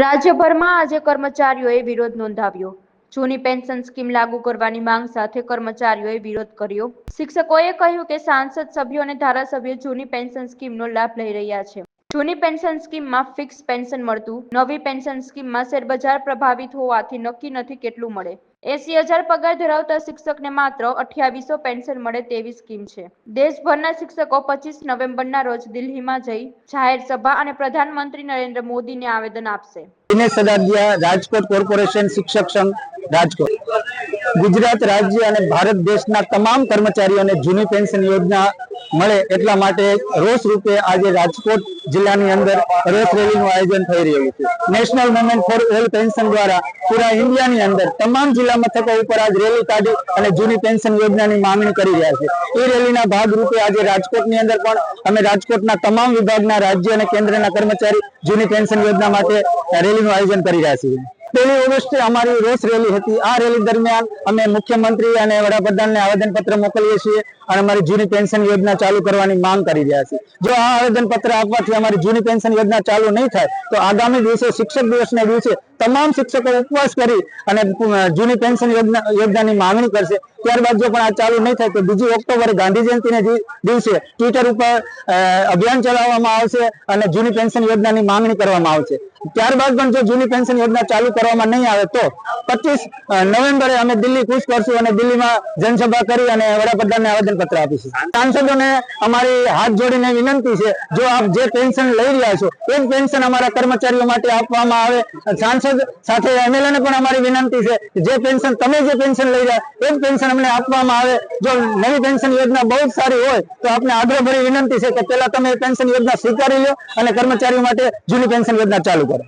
રાજ્યભરમાં આજે કર્મચારીઓએ વિરોધ નોંધાવ્યો. જૂની પેન્શન સ્કીમ લાગુ કરવાની માંગ સાથે કર્મચારીઓએ વિરોધ કર્યો. શિક્ષકોએ કહ્યું કે સાંસદ સભ્યો અને ધારાસભ્યો જૂની પેન્શન સ્કીમનો લાભ લઈ રહ્યા છે. જૂની પેન્શન સ્કીમમાં ફિક્સ પેન્શન મળતું, નવી પેન્શન સ્કીમમાં શેરબજાર પ્રભાવિત હોવાથી નક્કી નથી કેટલું મળે. એસી હજાર પગાર ધરાવતા શિક્ષકને માત્ર અઠ્યાવીસો પેન્શન મળે તેવી સ્કીમ છે. દેશભરના શિક્ષકો પચીસ નવેમ્બરના રોજ દિલ્હીમાં જઈ જાહેર સભા અને પ્રધાનમંત્રી નરેન્દ્ર મોદીને આવેદન આપશે. દિનેશ સદાદિયા રાજકોટ કોર્પોરેશન શિક્ષક સંઘ, રાજકોટ. ગુજરાત રાજ્ય અને ભારત દેશના તમામ કર્મચારીઓને જૂની પેન્શન યોજના મળે એટલા માટે રોષ રૂપે આજે રાજકોટ જિલ્લાની અંદર રોષ રેલીનું આયોજન થઈ રહ્યું છે. National movement for all pension દ્વારા પૂરા ઇન્ડિયાની અંદર તમામ જિલ્લા મથકો ઉપર આજ રેલી કાઢી અને જૂની પેન્શન યોજનાની માંગણી કરી રહ્યા છે. એ રેલીના ભાગ રૂપે આજે રાજકોટની અંદર પણ અમે રાજકોટના તમામ વિભાગના રાજ્ય અને કેન્દ્રના કર્મચારી જૂની પેન્શન યોજના માટે રેલીનું આયોજન કરી રહ્યા છીએ. પહેલી ઓગસ્ટે અમારી રોષ રેલી હતી. આ રેલી દરમિયાન અમે મુખ્યમંત્રી અને વડાપ્રધાનને આવેદનપત્ર મોકલીએ છીએ અને અમારી જૂની પેન્શન યોજના ચાલુ કરવાની માંગ કરી રહ્યા છીએ. જો આ આવેદનપત્ર આપવાથી અમારી જૂની પેન્શન યોજના ચાલુ નહીં થાય, તો આગામી દિવસે શિક્ષક દિવસના દિવસે તમામ શિક્ષકો ઉપવાસ કરી અને જૂની પેન્શન યોજના, યોજનાની માંગણી કરશે. ત્યારબાદ જો પણ આ ચાલુ નહીં થાય તો બીજી ઓક્ટોબરે ગાંધી જયંતિને દિવસે ટ્વિટર ઉપર અભિયાન ચલાવવામાં આવશે અને જૂની પેન્શન યોજનાની માંગણી કરવામાં આવશે. ત્યારબાદ પણ જો જૂની પેન્શન યોજના ચાલુ કરવામાં નહીં આવે તો પચીસ નવેમ્બરે અમે દિલ્હી કૂચ કરશું અને દિલ્હીમાં જનસભા કરી અને વડાપ્રધાનને આવેદનપત્ર આપીશું. સાંસદોને અમારી હાથ જોડીને વિનંતી છે, જો આપ જે પેન્શન લઈ રહ્યા છો, એ પેન્શન અમારા કર્મચારીઓ માટે આપવામાં આવે. સાંસદ સાથે એમએલએ પણ અમારી વિનંતી છે જે પેન્શન તમે જે પેન્શન લઈ રહ્યા એ પેન્શન અમને આપવામાં આવે. જો નવી પેન્શન યોજના બહુ જ સારી હોય તો આપને આગ્રહભરી વિનંતી છે કે પહેલા તમે પેન્શન યોજના સ્વીકારી લો અને કર્મચારીઓ માટે જૂની પેન્શન યોજના ચાલુ કરો.